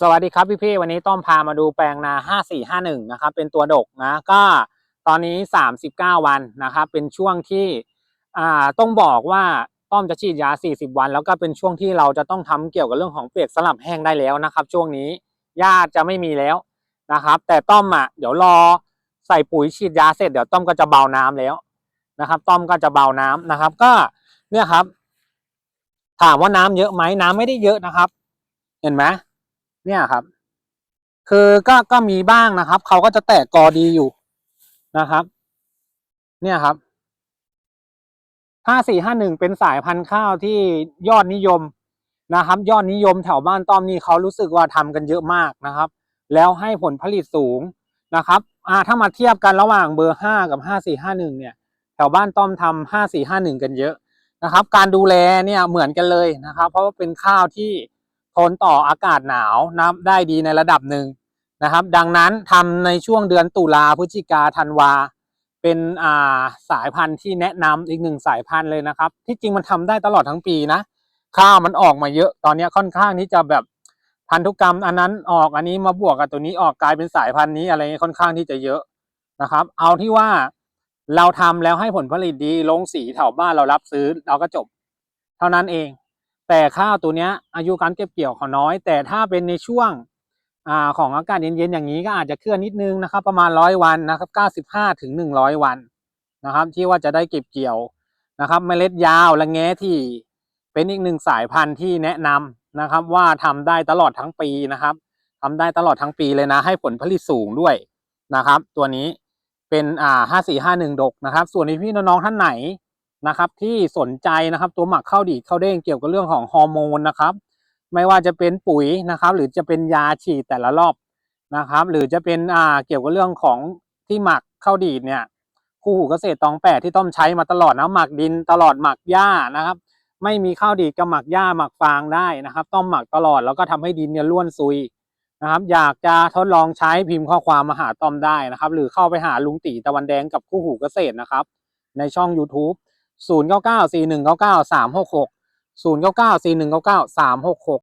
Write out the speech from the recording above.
สวัสดีครับพี่พี่วันนี้ต้อมพามาดูแปลงนา 5451 นะครับ เป็นตัวดกนะก็ตอนนี้ 39 วันนะครับ เป็นช่วงที่อ่าต้องบอกว่าต้อมจะฉีดยา 40 วัน แล้วก็เป็นช่วงที่เราจะต้องทำเกี่ยวกับเรื่องของเปียกสลับแห้งได้แล้วนะครับ ช่วงนี้หญ้าจะไม่มีแล้วนะครับ แต่ต้อมอะเดี๋ยวรอใส่ปุ๋ยฉีดยาเสร็จเดี๋ยวต้อมก็จะเบาน้ำแล้วนะครับ ต้อมก็จะเบาน้ำนะครับ ก็เนี่ยครับ ถามว่าน้ำเยอะไหมน้ำไม่ได้เยอะนะครับ เห็นไหม เนี่ยครับ คือก็ก็มีบ้างนะครับ เขาก็จะแตกกอดีอยู่นะครับ เนี่ยครับห้าสี่ห้าหนึ่งเป็นสายพันธุ์ข้าวที่ยอดนิยมนะครับ ยอดนิยมแถวบ้านต้อมนี่เขารู้สึกว่าทำกันเยอะมากนะครับ แล้วให้ผลผลิตสูงนะครับอ่าถ้ามาเทียบกันระหว่างเบอร์ห้ากับห้าสี่ห้าหนึ่งเนี่ย แถวบ้านต้อมทำห้าสี่ห้าหนึ่งกันเยอะนะครับ การดูแลเนี่ยเหมือนกันเลยนะครับ เพราะว่าเป็นข้าวที่ ทนต่ออากาศหนาวนะได้ดีในระดับหนึ่งนะครับ ดังนั้นทำในช่วงเดือนตุลาพฤศจิกาธันวา เป็นอ่าสายพันธุ์ที่แนะนำอีกหนึ่งสายพันธุ์เลยนะครับ ที่จริงมันทำได้ตลอดทั้งปีนะข้าวมันออกมาเยอะตอนนี้ค่อนข้างที่จะแบบพันธุกรรมอันนั้นออกอันนี้มาบวกกับตัวนี้ออกกลายเป็นสายพันธุ์นี้อะไรเงี้ยค่อนข้างที่จะเยอะนะครับ เอาที่ว่าเราทำแล้วให้ผลผลิตดีลงสีแถวบ้านเรารับซื้อเราก็จบ เท่านั้นเอง แต่ข้าวตัวเนี้ยอายุการเก็บเกี่ยวเขาน้อย แต่ถ้าเป็นในช่วงอ่าของอากาศเย็นๆอย่างนี้ก็อาจจะเคลื่อนนิดนึงนะครับ ประมาณร้อยวันนะครับเก้าสิบห้าถึงหนึ่งร้อยวันนะครับ ที่ว่าจะได้เก็บเกี่ยวนะครับ เมล็ดยาวและแง้ที่เป็นอีกหนึ่งสายพันธุ์ที่แนะนำนะครับ ว่าทำได้ตลอดทั้งปีนะครับทำได้ตลอดทั้งปีเลยนะ ให้ผลผลิตสูงด้วยนะครับ ตัวนี้เป็นอ่าห้าสี่ห้าหนึ่งดกนะครับ ส่วนในพี่น้องท่านไหน นะครับ ที่สนใจนะครับตัวหมักข้าวดีข้าวเด้งเกี่ยวกับเรื่องของฮอร์โมนนะครับ ไม่ว่าจะเป็นปุ๋ยนะครับ หรือจะเป็นยาฉีดแต่ละรอบนะครับ หรือจะเป็นอ่าเกี่ยวกับเรื่องของที่หมักข้าวดีเนี่ยคู่หูเกษตรตองแปดที่ต้อมใช้มาตลอดนะหมักดินตลอดหมักหญ้านะครับ ไม่มีข้าวดีก็หมักหญ้าหมักฟางได้นะครับ ต้อมหมักตลอดแล้วก็ทำให้ดินเนี่ยร่วนซุยนะครับ อยากจะทดลองใช้พิมพ์ข้อความมาหาต้อมได้นะครับ หรือเข้าไปหาลุงตีตะวันแดงกับคู่หูเกษตรนะครับ ในช่อง YouTube 0 9 9 4 1 9 9 3 6 6 0 9 9 4 1 9 9 3 6 6